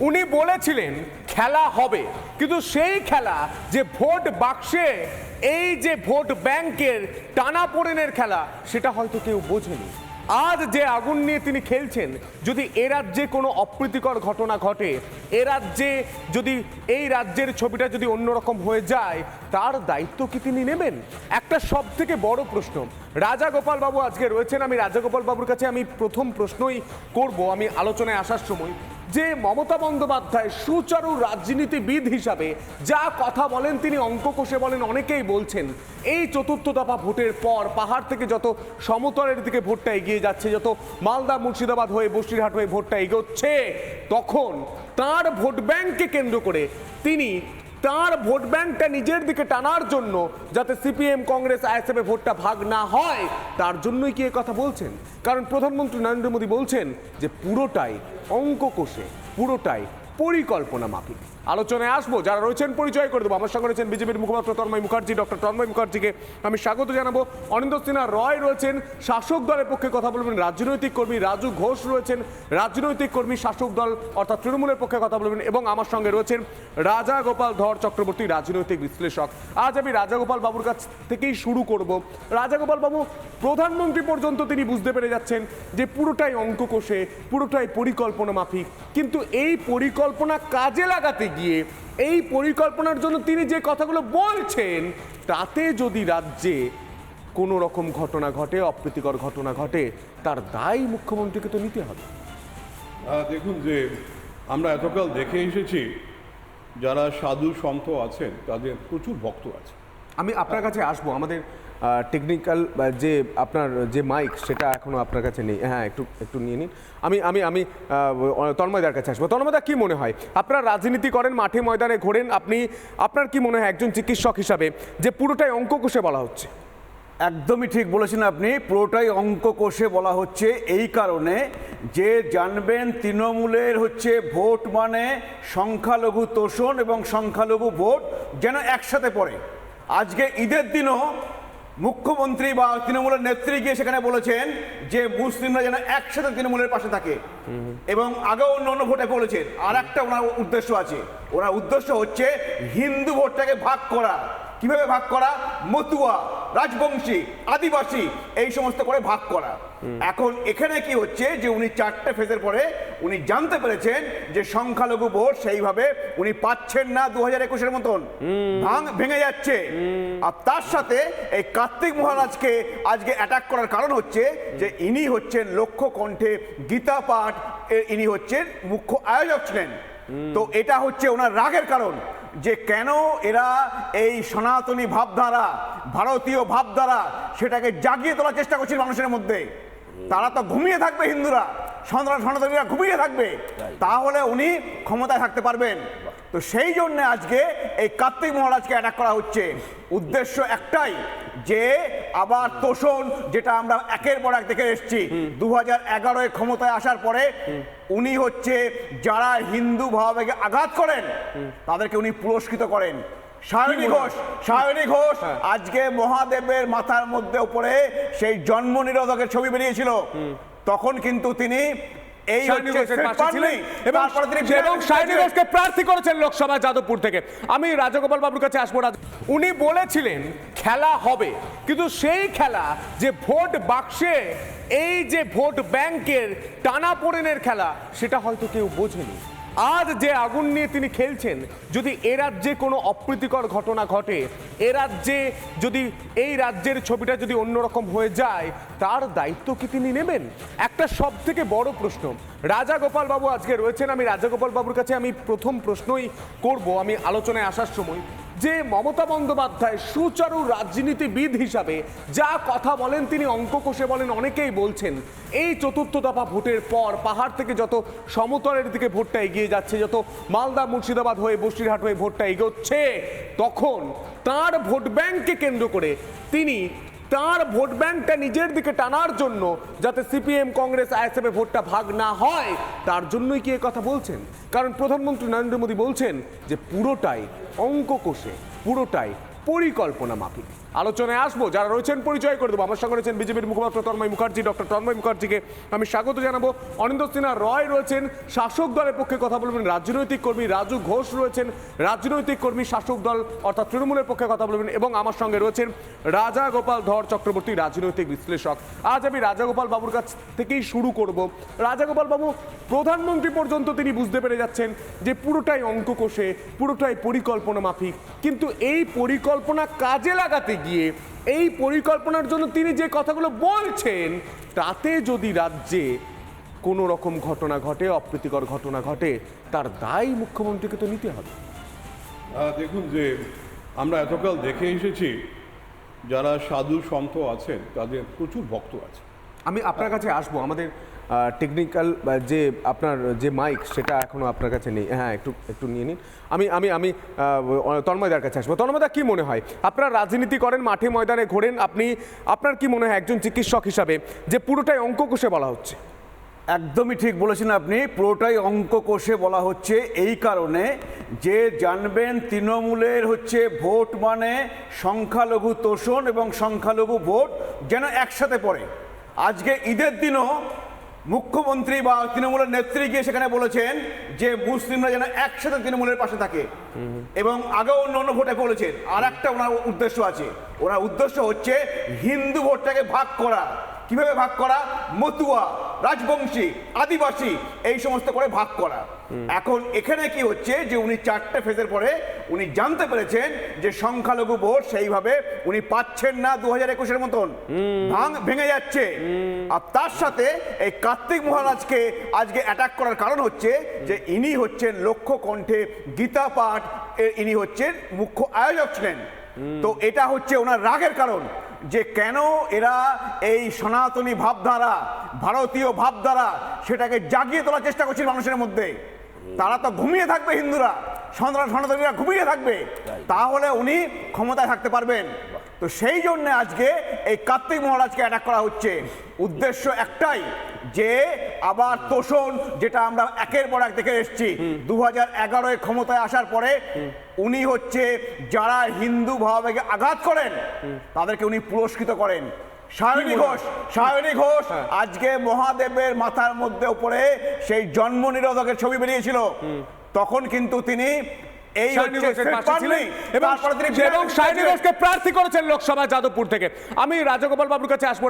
উনি বলেছিলেন, খেলা হবে। কিন্তু সেই খেলা যে ভোট বাক্সে, এই যে ভোট ব্যাংকের টানাপোড়েনের খেলা, সেটা হয়তো কেউ বোঝেনি। আজ যে আগুন নিয়ে তিনি খেলছেন, যদি এ রাজ্যে কোনো অপ্রীতিকর ঘটনা ঘটে, এ রাজ্যে যদি, এই রাজ্যের ছবিটা যদি অন্যরকম হয়ে যায়, তার দায়িত্ব কি তিনি নেবেন? একটা সব থেকে বড় প্রশ্ন। রাজা গোপাল বাবু আজকে রয়েছেন। আমি রাজা গোপাল বাবুর কাছে আমি প্রথম প্রশ্নই করব। আমি আলোচনায় আসার সময় যে মমতা বন্দ্যোপাধ্যায় সুচারু রাজনীতিবিদ হিসাবে যা কথা বলেন, তিনি অঙ্ক কষে বলেন, অনেকেই বলছেন, এই চতুর্থ দফা ভোটের পর পাহাড় থেকে যত সমতলের দিকে ভোটটা এগিয়ে যাচ্ছে, যত মালদা মুর্শিদাবাদ হয়ে বসিরহাট হয়ে ভোটটা এগোচ্ছে, তখন তার ভোট ব্যাংককে কেন্দ্র করে তিনি তার ভোট ব্যাংকটা নিজের দিকে টানার জন্য যাতে সিপিএম, কংগ্রেস, আইএসএফে ভোটটা ভাগ না হয়, তার জন্যই কি কথা বলছেন? কারণ প্রধানমন্ত্রী নরেন্দ্র মোদী বলছেন যে পুরোটাই অঙ্ক কোষে পুরোটাই পরিকল্পনা মাফিক। আলোচনায় আসব, যারা রয়েছেন পরিচয় করে দেবো। আমার সঙ্গে রয়েছেন বিজেপির মুখপাত্র তন্ময় মুখার্জি, ডক্টর তন্ময় মুখার্জিকে আমি স্বাগত জানাব। অনিন্দ সিনহা রয় রয়েছেন শাসক দলের পক্ষে কথা বলবেন রাজনৈতিক কর্মী, রাজু ঘোষ রয়েছেন রাজনৈতিক কর্মী, শাসক দল অর্থাৎ তৃণমূলের পক্ষে কথা বলবেন এবং আমার সঙ্গে রয়েছেন রাজা গোপাল ধর চক্রবর্তী, রাজনৈতিক বিশ্লেষক। আজ আমি রাজা গোপাল বাবুর কাছ থেকেই শুরু করব। রাজা গোপাল বাবু, প্রধানমন্ত্রী পর্যন্ত তিনি বুঝতে পেরে যাচ্ছেন যে পুরোটাই অঙ্ক কষে পুরোটাই পরিকল্পনা মাফিক। কিন্তু এই পরিকল্পনা কাজে লাগাতে গিয়ে এই পরিকল্পনার জন্য তিনি যে কথাগুলো বলছেন তাতে যদি রাজ্যে কোনো রকম ঘটনা ঘটে অপ্রীতিকর ঘটনা ঘটে তার দায় মুখ্যমন্ত্রীকে তো নিতে হবে। দেখুন যে আমরা এতকাল দেখে এসেছি যারা সাধু সন্ত আছেন তাদের প্রচুর ভক্ত আছে। আমি আপনার কাছে আসব আমাদের টেকনিক্যাল যে আপনার, যে মাইক সেটা এখনও আপনার কাছে নেই। হ্যাঁ একটু একটু নিয়ে নিন। আমি আমি আমি তন্ময়দার কাছে আসব। তন্ময়দা কী মনে হয়? আপনার রাজনীতি করেন, মাঠে ময়দানে ঘোরেন, আপনি, আপনার কি মনে হয় একজন চিকিৎসক হিসাবে যে পুরোটাই অঙ্ক কষে বলা হচ্ছে? একদমই ঠিক বলেছেন আপনি। পুরোটাই অঙ্ক কষে বলা হচ্ছে এই কারণে যে জানবেন তৃণমূলের হচ্ছে ভোট মানে সংখ্যালঘু তোষণ এবং সংখ্যালঘু ভোট যেন একসাথে পড়ে। আজকে ঈদের দিনও মুখ্যমন্ত্রী বা তৃণমূলের নেত্রী গিয়ে সেখানে বলেছেন যে মুসলিমরা যেন একসাথে তৃণমূলের পাশে থাকে। এবং আগেও অন্য অন্য ভোটে বলেছেন। আর একটা ওনার উদ্দেশ্য আছে। ওনার উদ্দেশ্য হচ্ছে হিন্দু ভোটটাকে ভাগ করা। কীভাবে ভাগ করা? মতুয়া, রাজবংশী, আদিবাসী, এই সমস্ত করে ভাগ করা। এখন এখানে কি হচ্ছে যে উনি চারটে ফেজের পরে উনি জানতে পেরেছেন যে সংখ্যালঘু ভোট সেইভাবে উনি পাচ্ছেন না দু হাজার একুশের মতন। ভাঙ- ভেঙে যাচ্ছে। আর তার সাথে এই কার্তিক মহারাজকে আজকে অ্যাটাক করার কারণ হচ্ছে যে ইনি হচ্ছেন লক্ষ্য কণ্ঠে গীতা পাঠ ইনি হচ্ছেন মুখ্য আয়োজক ছিলেন। তো এটা হচ্ছে ওনার রাগের কারণ যে কেন এরা এই সনাতনী ভাবধারা ভারতীয় ভাবধারা সেটাকে জাগিয়ে তোলার চেষ্টা করছিল মানুষের মধ্যে। তারা তো ঘুমিয়ে থাকবে হিন্দুরা। সনাতন সনাতনীরা ঘুমিয়ে থাকবে। তাহলে উনি ক্ষমতায় থাকতে পারবেন। তো সেই জন্য আজকে এই কার্তিক মহারাজকে অ্যাটাক করা হচ্ছে। উদ্দেশ্য একটাই যে আবার তোষণ যেটা আমরা একের পর এক দেখে এসেছি। দু হাজার এগারোয় ক্ষমতায় আসার পরে উনি হচ্ছে যারা হিন্দু ভাবাবেগে আঘাত করেন তাদেরকে উনি পুরস্কৃত করেন। সায়নী ঘোষ সায়নী ঘোষ আজকে মহাদেবের মাথার মধ্যে উপরে সেই জন্ম নিরোধকের ছবি বেরিয়েছিল। তখন কিন্তু তিনি এই। ঘোষকে প্রার্থী করেছেন লোকসভা যাদবপুর থেকে। আমি রাজগোপাল বাবুর কাছে আসব রাজ- উনি বলেছিলেন খেলা হবে। কিন্তু সেই খেলা যে ভোট বাক্সে এই যে ভোট ব্যাংকের টানা টানাপোড়েনের খেলা সেটা হয়তো কেউ বোঝেনি। আজ যে আগুন নিয়ে তিনি খেলছেন, যদি এ রাজ্যে কোনো অপ্রীতিকর ঘটনা ঘটে, এ রাজ্যে যদি, এই রাজ্যের ছবিটা যদি অন্যরকম হয়ে যায়, তার দায়িত্ব কি তিনি নেবেন? একটা সব থেকে বড় প্রশ্ন। রাজা গোপালবাবু আজকে রয়েছেন, আমি রাজা গোপালবাবুর কাছে আমি প্রথম প্রশ্নই করব, আমি আলোচনায় আসার সময়। যে মমতা বন্দ্যোপাধ্যায় সুচারু রাজনীতিবিদ হিসাবে যা কথা বলেন, তিনি অঙ্ক কষে বলেন, অনেকেই বলছেন, এই চতুর্থ দফা ভোটের পর পাহাড় থেকে যত সমতলের দিকে ভোটটা এগিয়ে যাচ্ছে, যত মালদা মুর্শিদাবাদ হয়ে বসিরহাট হয়ে ভোটটা এগোচ্ছে, তখন তার ভোট ব্যাংককে কেন্দ্র করে তিনি তার ভোট ব্যাংকটা নিজের দিকে টানার জন্য যাতে সিপিএম, কংগ্রেস, আইএসএফে ভোটটা ভাগ না হয়, তার জন্যই কি কথা বলছেন? কারণ প্রধানমন্ত্রী নরেন্দ্র মোদী বলছেন যে পুরোটাই অঙ্ক কষে পুরোটাই পরিকল্পনা মাফিক। আলোচনায় আসব, যারা রয়েছেন পরিচয় করে দেবো। আমার সঙ্গে রয়েছেন বিজেপির মুখপাত্র তন্ময় মুখার্জি, ডক্টর তন্ময় মুখার্জিকে আমি স্বাগত জানাব। অনিন্দ সিনহা রয় রয়েছেন, শাসক দলের পক্ষে কথা বলবেন রাজনৈতিক কর্মী রাজু ঘোষ রয়েছেন, রাজনৈতিক কর্মী শাসক দল অর্থাৎ তৃণমূলের পক্ষে কথা বলবেন এবং আমার সঙ্গে রয়েছেন রাজা গোপাল ধর চক্রবর্তী, রাজনৈতিক বিশ্লেষক। আজ আমি রাজাগোপাল বাবুর কাছ থেকেই শুরু করব। রাজাগোপাল বাবু, প্রধানমন্ত্রী পর্যন্ত তিনি বুঝতে পেরে যাচ্ছেন যে পুরোটাই অঙ্ক কষে পুরোটাই পরিকল্পনা মাফিক। কিন্তু এই পরিকল্পনা কাজে লাগাতে গিয়ে এই পরিকল্পনার জন্য তিনি যে কথাগুলো বলছেন তাতে যদি রাজ্যে কোনো রকম ঘটনা ঘটে অপ্রীতিকর ঘটনা ঘটে তার দায় মুখ্যমন্ত্রীকে তো নিতে হবে। দেখুন যে আমরা এতকাল দেখে এসেছি যারা সাধু সন্ত আছেন তাদের প্রচুর ভক্ত আছে। আমি আপনার কাছে আসব আমাদের টেকনিক্যাল যে আপনার যে মাইক সেটা এখনও আপনার কাছে নেই। হ্যাঁ একটু একটু নিয়ে নিন। আমি আমি আমি তন্ময়দার কাছে আসব। তন্ময়দা কী মনে হয়? আপনার রাজনীতি করেন, মাঠে ময়দানে ঘোরেন, আপনি, আপনার কি মনে হয় একজন চিকিৎসক হিসাবে যে পুরোটাই অঙ্ক বলা হচ্ছে? একদমই ঠিক বলেছেন আপনি। পুরোটাই অঙ্ক বলা হচ্ছে এই কারণে যে জানবেন তৃণমূলের হচ্ছে ভোট মানে সংখ্যালঘু তোষণ এবং সংখ্যালঘু ভোট যেন একসাথে পড়ে। আজকে ঈদের দিনও মুখ্যমন্ত্রী বা তৃণমূলের নেত্রী গিয়ে সেখানে বলেছেন যে মুসলিমরা যেন একসাথে তৃণমূলের পাশে থাকে। এবং আগেও অন্য অন্য ভোটে বলেছেন। আর একটা ওনার উদ্দেশ্য আছে। ওনার উদ্দেশ্য হচ্ছে হিন্দু ভোটটাকে ভাগ করা। কীভাবে ভাগ করা? মতুয়া, রাজবংশী, আদিবাসী, এই সমস্ত করে ভাগ করা। এখন এখানে কি হচ্ছে যে উনি চারটে ফেজের পরে উনি জানতে পেরেছেন যে সংখ্যালঘু ভোট সেইভাবে উনি পাচ্ছেন না দু হাজার একুশের মতন। ভাঙ ভেঙে যাচ্ছে। আর তার সাথে এই কার্তিক মহারাজকে আজকে অ্যাটাক করার কারণ হচ্ছে যে ইনি হচ্ছেন লক্ষ্য কণ্ঠে গীতা পাঠ ইনি হচ্ছেন মুখ্য আয়োজক ছিলেন। তো এটা হচ্ছে ওনার রাগের কারণ যে কেন এরা এই সনাতনী ভাবধারা ভারতীয় ভাবধারা সেটাকে জাগিয়ে তোলার চেষ্টা করছিল মানুষের মধ্যে। তারা তো ঘুমিয়ে থাকবে হিন্দুরা। সনাতন সনাতনীরা ঘুমিয়ে থাকবে। তাহলে উনি ক্ষমতায় থাকতে পারবেন। তো সেই জন্য আজকে এই কার্তিক মহারাজকে অ্যাটাক করা হচ্ছে। উদ্দেশ্য একটাই যে আবার তোষণ যেটা আমরা একের পর এক দেখে এসেছি। দু হাজার এগারোয় ক্ষমতায় আসার পরে উনি হচ্ছে যারা হিন্দু ভাবাবেগে আঘাত করেন তাদেরকে উনি পুরস্কৃত করেন। সায়নী ঘোষ সায়নী ঘোষ আজকে মহাদেবের মাথার মধ্যে উপরে সেই জন্ম নিরোধকের ছবি বেরিয়েছিল। তখন কিন্তু তিনি এই এবং প্রার্থী করেছেন লোকসভা যাদবপুর থেকে। আমি রাজগোপাল বাবুর কাছে আসব